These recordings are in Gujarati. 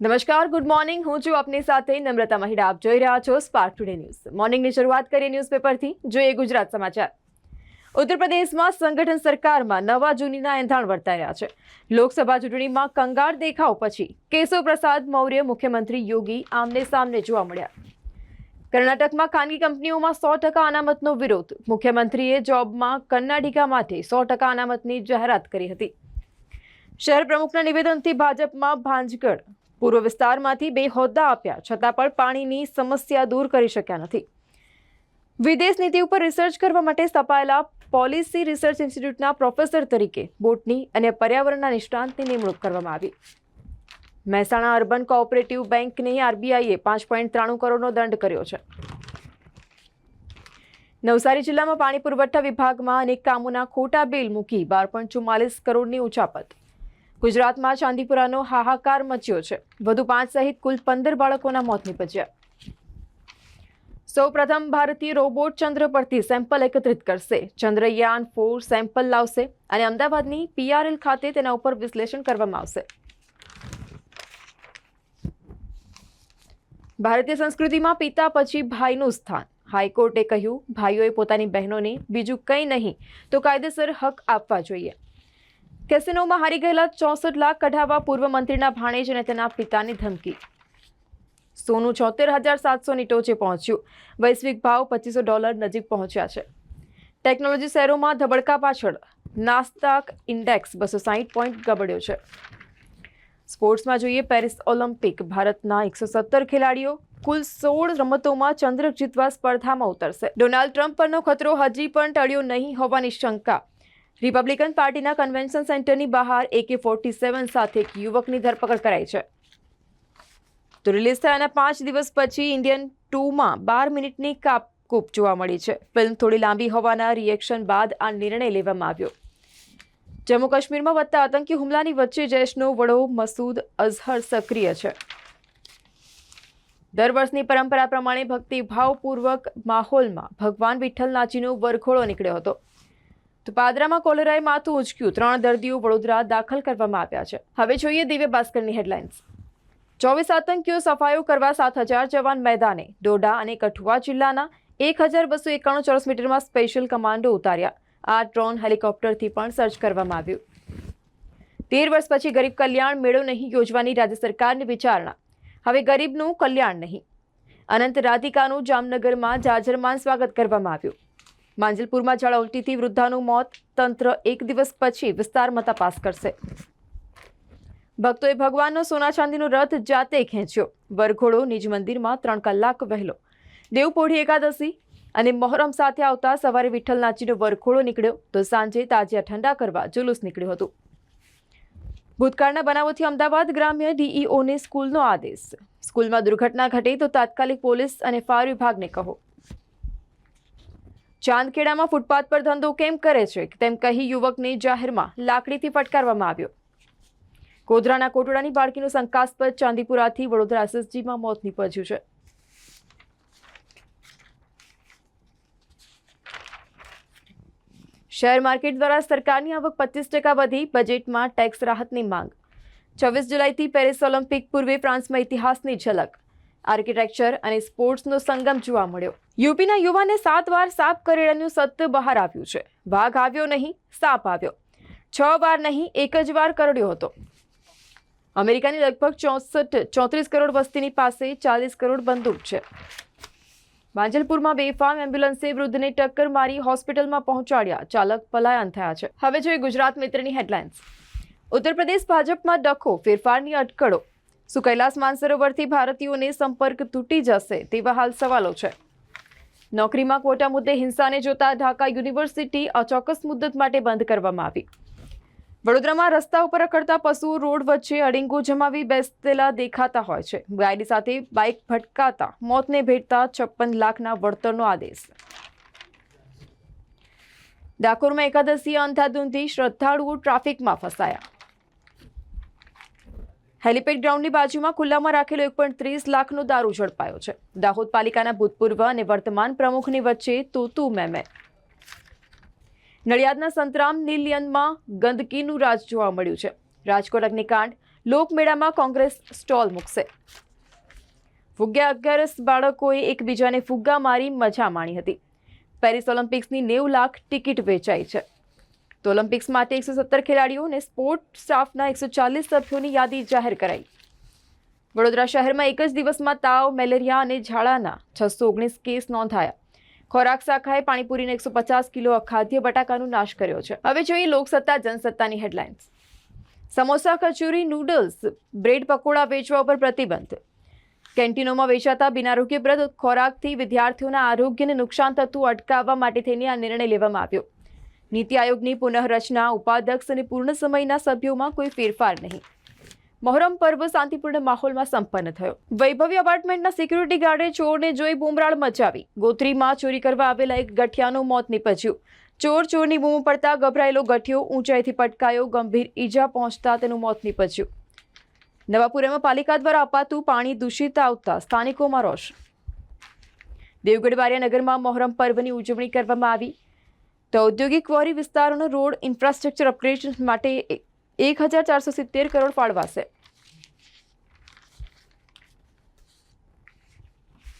નમસ્કાર, ગુડ મોર્નિંગ. હું છું આપની સાથે નમ્રતા મહિડા. આપ જોઈ રહ્યા છો સ્પાર્ક ટુડે ન્યૂઝ મોર્નિંગની શરૂઆત કરીએ ન્યૂઝપેપરથી. જોઈએ ગુજરાત સમાચાર. ઉત્તર પ્રદેશમાં સંગઠન સરકારમાં નવા જૂનીના એંધાણ વર્તાઈ રહ્યા છે. લોકસભા ચૂંટણીમાં કંગાળ દેખાવ પછી કેશવ પ્રસાદ મૌર્ય, મુખ્યમંત્રી યોગી આમને સામને જોવા મળ્યા. કર્ણાટકમાં ખાનગી કંપનીઓમાં સો ટકા અનામતનો વિરોધ. મુખ્યમંત્રીએ જોબમાં કર્ણાટિકા માટે સો ટકા અનામતની જાહેરાત કરી હતી. શહેર પ્રમુખના નિવેદનથી ભાજપમાં ભાંજગઢ પૂર્વ વિસ્તારમાંથી બે હોદ્દા આપ્યા, છતાં પણ પાણીની સમસ્યા દૂર કરી શક્યા નથી. વિદેશ નીતિ ઉપર રિસર્ચ કરવા માટે સ્થપાયેલા પોલિસી રિસર્ચ ઇન્સ્ટિટ્યૂટના પ્રોફેસર તરીકે બોટની અને પર્યાવરણના નિષ્ણાંતની નિમણૂક કરવામાં આવી. મહેસાણા અર્બન કોઓપરેટિવ બેંકને આરબીઆઈએ પાંચ પોઈન્ટ ત્રાણું કરોડનો દંડ કર્યો છે. નવસારી જિલ્લામાં પાણી પુરવઠા વિભાગમાં અનેક કામોના ખોટા બિલ મૂકી બાર પોઈન્ટ ચુમ્માલીસ કરોડની ઉચાપત ગુજરાતમાં ચાંદીપુરાનો હાહાકાર મચ્યો છે. વધુ પાંચ સહિત કુલ પંદર બાળકોના મોત નીપજ્યા. સૌપ્રથમ ભારતીય રોબોટ ચંદ્ર પરથી સેમ્પલ એકત્રિત કરશે. ચંદ્રયાન ફોર સેમ્પલ લાવશે અને અમદાવાદની પીઆરએલ ખાતે તેના ઉપર વિશ્લેષણ કરવામાં આવશે. ભારતીય સંસ્કૃતિમાં પિતા પછી ભાઈનું સ્થાન. હાઈકોર્ટે કહ્યું, ભાઈઓએ પોતાની બહેનોને બીજું કંઈ નહીં, તો કાયદેસર હક આપવા જોઈએ. કેસિનોમાં હારી ગયેલા ચોસઠ લાખ કઢાવવા પૂર્વ મંત્રીના ભાણેજ અને તેના પિતાની ધમકી. સોનું છોતેર હજાર સાતસોની ટોચે પહોંચ્યું. વૈશ્વિક ભાવ પચીસો ડોલર નજીક પહોંચ્યા છે. ટેકનોલોજી શહેરોમાં ધબડકા પાછળ નાસ્તાક ઇન્ડેક્સ બસો સાહીઠ પોઈન્ટ ગબડ્યો છે. સ્પોર્ટ્સમાં જોઈએ પેરિસ ઓલિમ્પિક. ભારતના એકસો સત્તર ખેલાડીઓ કુલ સોળ રમતોમાં ચંદ્રક જીતવા સ્પર્ધામાં ઉતરશે. ડોનાલ્ડ ટ્રમ્પ પરનો ખતરો હજી પણ ટળ્યો નહીં હોવાની શંકા રિપબ્લિકન પાર્ટીના કન્વેન્શન સેન્ટરની બહાર એકે ફોર્ટી સેવન સાથે એક યુવકની ધરપકડ કરાઈ છે. તો રિલીઝ થયાના પાંચ દિવસ પછી ઇન્ડિયન ટુમાં બાર મિનિટની કાપકૂપ જોવા મળી છે. ફિલ્મ થોડી લાંબી હોવાના રિએક્શન બાદ આ નિર્ણય લેવામાં આવ્યો. જમ્મુ કાશ્મીરમાં વધતા આતંકી હુમલાની વચ્ચે જૈશનો વડો મસૂદ અઝહર સક્રિય છે. દર વર્ષની પરંપરા પ્રમાણે ભક્તિભાવપૂર્વક માહોલમાં ભગવાન વિઠ્ઠલનાથજીનો વરઘોડો નીકળ્યો હતો. તો પાદરામાં કોલેરાએ માથું ઉંચક્યું ત્રણ દર્દીઓ વડોદરા દાખલ કરવામાં આવ્યા છે. હવે જોઈએ દિવ્ય ભાસ્કરની હેડલાઇન્સ. ચોવીસ આતંકીઓ સફાયો કરવા સાત હજાર જવાન મેદાને. ડોડા અને કઠુઆ જિલ્લાના એક હજાર બસો એકાણું ચોરસ મીટરમાં સ્પેશિયલ કમાન્ડો ઉતાર્યા. આ ડ્રોન હેલિકોપ્ટરથી પણ સર્ચ કરવામાં આવ્યું. તેર વર્ષ પછી ગરીબ કલ્યાણ મેળો નહીં યોજવાની રાજ્ય સરકારની વિચારણા. હવે ગરીબનું કલ્યાણ નહીં. અનંત રાધિકાનું જામનગરમાં જાજરમાન સ્વાગત કરવામાં આવ્યું. માંજલપુરમાં ઝાડા ઉલટીથી વૃદ્ધાનું મોત, તંત્ર એક દિવસ પછી વિસ્તારમાં તપાસ કરશે. ભક્તોએ ભગવાનનો સોના ચાંદીનો રથ જાતે ખેંચ્યો. વરઘોડો નિજ મંદિરમાં ત્રણ કલાક વહેલો. દેવપોઢી એકાદશી અને મોહરમ સાથે આવતા સવારે વિઠ્ઠલ નાચીનો વરઘોડો નીકળ્યો તો સાંજે તાજિયા ઠંડા કરવા જુલુસ નીકળ્યું હતું. ભૂતકાળના બનાવોથી અમદાવાદ ગ્રામ્ય ડીઈઓને સ્કૂલનો આદેશ. સ્કૂલમાં દુર્ઘટના ઘટે તો તાત્કાલિક પોલીસ અને ફાયર વિભાગને કહો. ચાંદખેડામાં ફૂટપાથ પર ધંધો કેમ કરે છે તેમ કહી યુવકને જાહેરમાં લાકડીથી ફટકારવામાં આવ્યો. ગોધરાના કોટડાની બાળકીનું શંકાસ્પદ ચાંદીપુરાથી વડોદરા એસએસજીમાં મોત નીપજ્યું છે. શેર માર્કેટ દ્વારા સરકારની આવક પચીસ ટકા વધી, બજેટમાં ટેક્સ રાહતની માંગ. છવ્વીસ જુલાઈથી પેરિસ ઓલિમ્પિક પૂર્વે ફ્રાન્સમાં ઇતિહાસની ઝલક. આર્કિટેક્ચર અને સ્પોર્ટ્સનો સંગમ જોવા મળ્યો. યુપીના યુવાને સાત વાર સાપ કરેડાનું સત્ય બહાર આવ્યું છે. વાઘ આવ્યો નહીં, સાપ આવ્યો. છ વાર નહીં, એક જ વાર કરડ્યો હતો. અમેરિકાની લગભગ ચોસઠ, ચોત્રીસ કરોડ વસ્તીની પાસે ચાલીસ કરોડ બંદૂક છે. માંજલપુરમાં બેફામ એમ્બ્યુલન્સે વૃદ્ધને ટક્કર મારી હોસ્પિટલમાં પહોંચાડ્યા. ચાલક પલાયન થયા છે. હવે જોઈએ ગુજરાત મિત્રની હેડલાઇન્સ. ઉત્તર પ્રદેશ ભાજપમાં ડખો, ફેરફારની અટકળો. શું કૈલાસ માનસરોવરથી ભારતીયોને સંપર્ક તૂટી જશે તેવા હાલ સવાલો છે. નોકરીમાં કોટા મુદ્દે હિંસાને જોતા ઢાકા યુનિવર્સિટી અચોક્કસ મુદ્દત માટે બંધ કરવામાં આવી. વડોદરામાં રસ્તા ઉપર અકળતા પશુઓ રોડ વચ્ચે અડીંગો જમાવી બેસતેલા દેખાતા હોય છે. ગાડી સાથે બાઇક ભટકાતા મોતને ભેટતા છપ્પન લાખના વળતરનો આદેશ. ડાકોરમાં એકાદશી અંધાધૂંધી, શ્રદ્ધાળુઓ ટ્રાફિકમાં ફસાયા. હેલિપેડ ગ્રાઉન્ડની બાજુમાં ખુલ્લામાં રાખેલો એક પોઈન્ટ ત્રીસ લાખનો દારૂ ઝડપાયો છે. દાહોદ પાલિકાના ભૂતપૂર્વ અને વર્તમાન પ્રમુખની વચ્ચે તોતુ મેમે. નડિયાદના સંતરામ નિલિયનમાં ગંદકીનું રાજ જોવા મળ્યું છે. રાજકોટ અગ્નિકાંડ, લોકમેળામાં કોંગ્રેસ સ્ટોલ મૂકશે. ફુગ્ગા અગિયારસ બાળકોએ એકબીજાને ફુગ્ગા મારી મજા માણી હતી. પેરિસ ઓલિમ્પિક્સની નેવું લાખ ટિકિટ વેચાઈ છે. તો ઓલિમ્પિક્સ માટે એકસો સત્તર ખેલાડીઓ અને સ્પોર્ટ સ્ટાફના એકસો ચાલીસ સભ્યોની યાદી જાહેર કરાઈ. વડોદરા શહેરમાં એક જ દિવસમાં તાવ, મેલેરિયા અને ઝાડાના છસો ઓગણીસ કેસ નોંધાયા. ખોરાક શાખાએ પાણીપુરીને એકસો પચાસ કિલો અખાદ્ય બટાકાનો નાશ કર્યો છે. હવે જોઈએ Loksatta, જનસત્તાની headlines. Samosa kachori noodles, bread pakoda વેચવા ઉપર પ્રતિબંધ. કેન્ટીનોમાં વેચાતા બિનારોગ્યપ્રદ ખોરાકથી વિદ્યાર્થીઓના આરોગ્યને નુકસાન થતું અટકાવવા માટે થઈને આ નિર્ણય લેવામાં આવ્યો. નીતિ આયોગની પુનઃરચના, ઉપાધ્યક્ષ અને પૂર્ણ સમયના સભ્યોમાં કોઈ ફેરફાર નહીં. મોહરમ પર્વ શાંતિપૂર્ણ માહોલમાં સંપન્ન થયો. વૈભવી અપાર્ટમેન્ટના સિક્યુરિટી ગાર્ડે ચોરને જોઈ બૂમરાળ મચાવી. ગોત્રીમાં ચોરી કરવા આવેલા એક ગઠિયાનું મોત નીપજ્યું. ચોર ચોરની બૂમ પડતા ગભરાયેલો ગઠિયો ઊંચાઈથી પટકાયો, ગંભીર ઈજા પહોંચતા તેનું મોત નીપજ્યું. નવાપુરામાં પાલિકા દ્વારા અપાતું પાણી દૂષિત આવતા સ્થાનિકોમાં રોષ. દેવગઢ બારિયા નગરમાં મોહરમ પર્વની ઉજવણી કરવામાં આવી. તો ઔદ્યોગિક ક્વોરી વિસ્તારોનો રોડ ઇન્ફ્રાસ્ટ્રક્ચર અપગ્રેડેશન માટે એક હજાર ચારસો સિત્તેર કરોડ ફાળવાશે.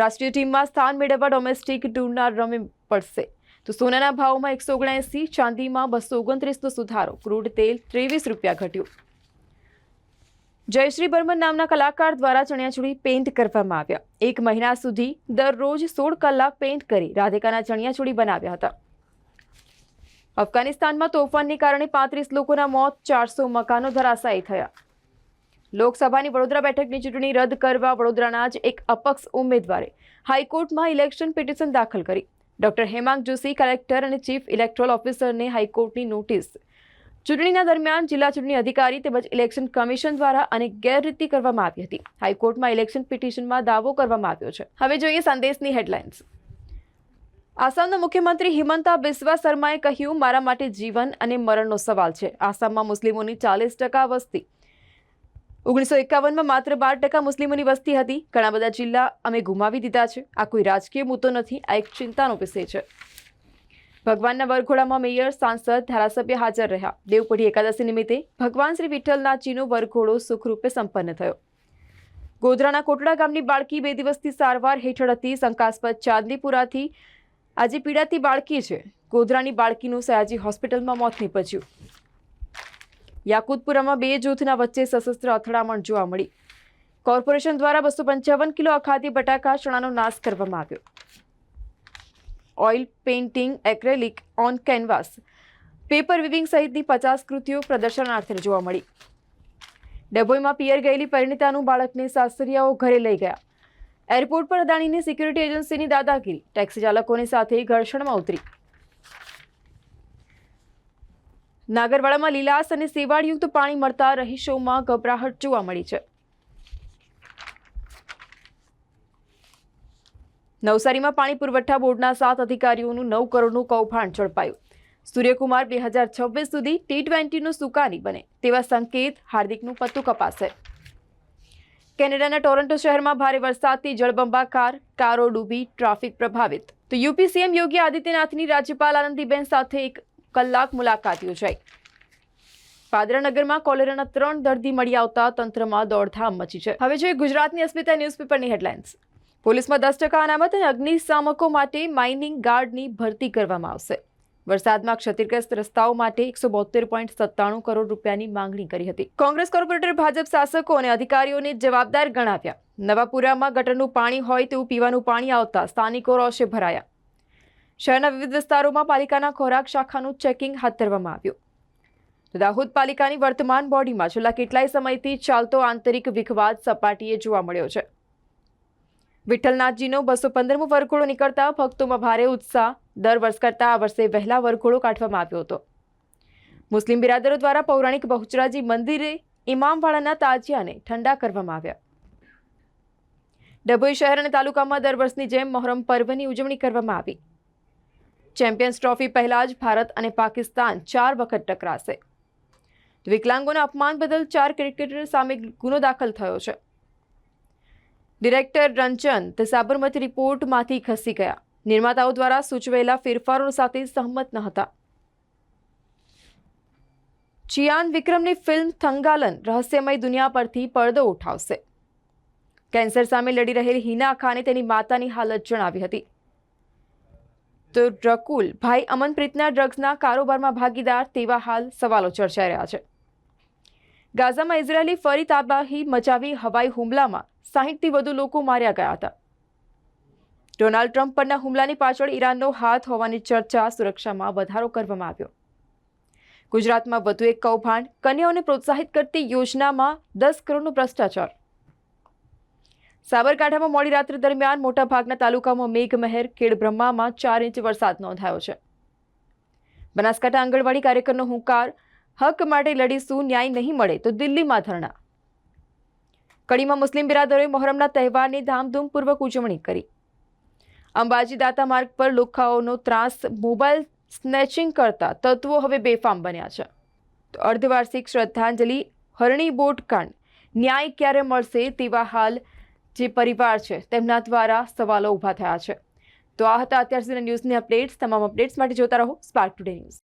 રાષ્ટ્રીય ટીમમાં સ્થાન મેળવવા ડોમેસ્ટિક ટૂરના રમી પડશે. તો સોનાના ભાવમાં એકસો ઓગણએંસી, ચાંદીમાં બસો ઓગણત્રીસનો સુધારો. ક્રૂડ તેલ ત્રેવીસ રૂપિયા ઘટ્યું. જયશ્રી બર્મન નામના કલાકાર દ્વારા ચણિયાચોળી પેઇન્ટ કરવામાં આવ્યા. એક મહિના સુધી દરરોજ સોળ કલાક પેઇન્ટ કરી રાધિકાના ચણિયાચોળી બનાવ્યા હતા. અફઘાનિસ્તાનમાં તોફાનને કારણે પાંત્રીસ લોકોના મોત, ચારસો મકાનો ધરાશાયી થયા. લોકસભાની વડોદરા બેઠકની ચૂંટણી રદ કરવા વડોદરાના જ એક અપક્ષ ઉમેદવારે હાઈકોર્ટમાં ઇલેક્શન પિટિશન દાખલ કરી. ડોક્ટર હેમાંગ જોશી, કલેક્ટર અને ચીફ ઇલેક્ટોરલ ઓફિસરને હાઈકોર્ટની નોટિસ. ચૂંટણીના દરમિયાન જિલ્લા ચૂંટણી અધિકારી તેમજ ઇલેક્શન કમિશન દ્વારા અનેક ગેરરીતિ કરવામાં આવી હતી. હાઈકોર્ટમાં ઇલેક્શન પિટિશનમાં દાવો કરવામાં આવ્યો છે. હવે જોઈએ સંદેશની હેડલાઇન્સ. આસામના મુખ્યમંત્રી હિમંતા બિસ્વા શર્માએ કહ્યું, મારા માટે જીવન અને મરણનો સવાલ છે. આસામમાં મુસ્લિમોની ચાલીસ ટકા વસ્તી. ઓગણીસો એકાવનમાં માત્ર બાર ટકા મુસ્લિમોની વસ્તી હતી. ઘણા બધા જિલ્લા અમે ગુમાવી દીધા છે. આ કોઈ રાજકીય મુદ્દો નથી. આ એક ચિંતાનો વિષય છે. ભગવાનના વરઘોડામાં મેયર, સાંસદ, ધારાસભ્ય હાજર રહ્યા. દેવપઢી એકાદશી નિમિત્તે ભગવાન શ્રી વિઠ્ઠલનાથજીનો વરઘોડો સુખરૂપે સંપન્ન થયો. ગોધરાના કોટડા ગામની બાળકી બે દિવસથી સારવાર હેઠળ હતી. શંકાસ્પદ ચાંદીપુરાથી આજે પીડાતી બાળકી છે. ગોધરાની બાળકીનું સયાજી હોસ્પિટલમાં મોત નીપજ્યું. યાકુતપુરામાં બે જૂથના વચ્ચે સશસ્ત્ર અથડામણ જોવા મળી. કોર્પોરેશન દ્વારા બસો પંચાવન કિલો અખાતી બટાકા ચણાનો નાશ કરવામાં આવ્યો. Oil, painting, acrylic, on canvas, paper weaving સહિતની પચાસ કૃતિઓ પ્રદર્શનાર્થે જોવા મળી. ડભોઈમાં પિયર ગયેલી પરિણીતાનું બાળકને સાસરિયાઓ ઘરે લઈ ગયા. એરપોર્ટ પર અદાણીની સિક્યુરિટી એજન્સીની દાદાગીરી. ટેક્સી ચાલકોની સાથે ઘર્ષણમાં ઉતરી. નાગરવાડામાં લીલાસ અને સેવાળયુક્ત પાણી મળતા રહીશોમાં ગભરાહટ જોવા મળી છે. નવસારીમાં પાણી પુરવઠા બોર્ડના સાત અધિકારીઓનું નવ કરોડનું કૌભાંડ ઝડપાયું. સૂર્યકુમાર બે હજાર છવ્વીસ સુધી ટી ટ્વેન્ટીનું સુકાની બને તેવા સંકેત હાર્દિકનું પત્તું કપાશે. કેનેડાના ટોરન્ટો શહેરમાં ભારે વરસાદથી જળબંબાકાર, કારો ડૂબી, ટ્રાફિક પ્રભાવિત. તો યુપી સીએમ યોગી આદિત્યનાથની રાજ્યપાલ આનંદીબેન સાથે એક કલાક મુલાકાત યોજાઈ. પાદરાનગરમાં કોલેરાના ત્રણ દર્દી મળી આવતા તંત્રમાં દોડધામ મચી છે. હવે જોઈએ ગુજરાતની અસ્મિતા ન્યૂઝપેપરની હેડલાઇન્સ. પોલીસમાં દસ ટકા અનામત અને અગ્નિશામકો માટે માઇનિંગ ગાર્ડની ભરતી કરવામાં આવશે. વરસાદમાં ક્ષતિગ્રસ્ત રસ્તાઓ માટે એકસો બોતેર પોઈન્ટ સત્તાણું કરોડ રૂપિયાની માંગણી કરી હતી. કોંગ્રેસ કોર્પોરેટર, ભાજપ શાસકો અને અધિકારીઓને જવાબદાર ગણાવ્યા. નવાપુરામાં ગટરનું પાણી હોય તેવું પીવાનું પાણી આવતા સ્થાનિકો રોષે ભરાયા. શહેરના વિવિધ વિસ્તારોમાં પાલિકાના ખોરાક શાખાનું ચેકિંગ હાથ ધરવામાં આવ્યું. દાહોદ પાલિકાની વર્તમાન બોડીમાં છેલ્લા કેટલાય સમયથી ચાલતો આંતરિક વિખવાદ સપાટીએ જોવા મળ્યો છે. વિઠ્ઠલનાથજીનો બસો પંદરમો વરઘોડો નીકળતા ભક્તોમાં ભારે ઉત્સાહ દર વર્ષ કરતાં આ વર્ષે વહેલા વરઘોડો કાઢવામાં આવ્યો હતો. મુસ્લિમ બિરાદરો દ્વારા પૌરાણિક બહુચરાજી મંદિરે ઇમામવાળાના તાજિયાને ઠંડા કરવામાં આવ્યા. ડભોઈ શહેર અને તાલુકામાં દર વર્ષની જેમ મોહરમ પર્વની ઉજવણી કરવામાં આવી. ચેમ્પિયન્સ ટ્રોફી પહેલા જ ભારત અને પાકિસ્તાન ચાર વખત ટકરાશે. વિકલાંગોના અપમાન બદલ ચાર ક્રિકેટર સામે ગુનો દાખલ થયો છે. ડિરેક્ટર રંજન તે સાબરમતી રિપોર્ટમાંથી ખસી ગયા. નિર્માતાઓ દ્વારા સૂચવેલા ફેરફારો સાથે સહમત ન હતા. ચિયાન વિક્રમની ફિલ્મ થંગાલન રહસ્યમય દુનિયા પરથી પડદો ઉઠાવશે. કેન્સર સામે લડી રહેલી હિના ખાને તેની માતાની હાલત જણાવી હતી. તો રકુલ, ભાઈ અમનપ્રીતના ડ્રગ્સના કારોબારમાં ભાગીદાર તેવા હાલ સવાલો ચર્ચાઈ રહ્યા છે. ગાઝામાં ઇઝરાયેલી ફરી તાબાહી મચાવી હવાઈ હુમલામાં સાહીઠથી વધુ લોકો માર્યા ગયા હતા. ડોનાલ્ડ ટ્રમ્પ પરના હુમલાની પાછળ ઈરાનનો હાથ હોવાની ચર્ચા સુરક્ષામાં વધારો કરવામાં આવ્યો. ગુજરાતમાં વધુ એક કૌભાંડ કન્યાઓને પ્રોત્સાહિત કરતી યોજનામાં દસ કરોડનો ભ્રષ્ટાચાર. સાબરકાંઠામાં મોડી રાત્રિ દરમિયાન મોટાભાગના તાલુકામાં મેઘમહેર ખેડબ્રહ્મામાં ચાર ઇંચ વરસાદ નોંધાયો છે. બનાસકાંઠા આંગણવાડી કાર્યકરનો હુંકાર, હક માટે લડીશું, ન્યાય નહીં મળે તો દિલ્હીમાં ધરણા. કડીમાં મુસ્લિમ બિરાદરોએ મોહરમના તહેવારની ધામધૂમપૂર્વક ઉજવણી કરી. અંબાજી દાતા માર્ગ પર લુખાઓનો ત્રાસ, મોબાઈલ સ્નેચિંગ કરતા તત્વો હવે બેફામ બન્યા છે. અર્ધવાર્ષિક શ્રદ્ધાંજલિ, હરણી બોટ કાંડ ન્યાય ક્યારે મળશે તેવા હાલ જે પરિવાર છે, તેમના દ્વારા સવાલો ઊભા થયા છે. તો આ હતા અત્યાર સુધીના ન્યૂઝની અપડેટ્સ. તમામ અપડેટ્સ માટે જોતા રહો સ્પાર્ક ટુડે ન્યૂઝ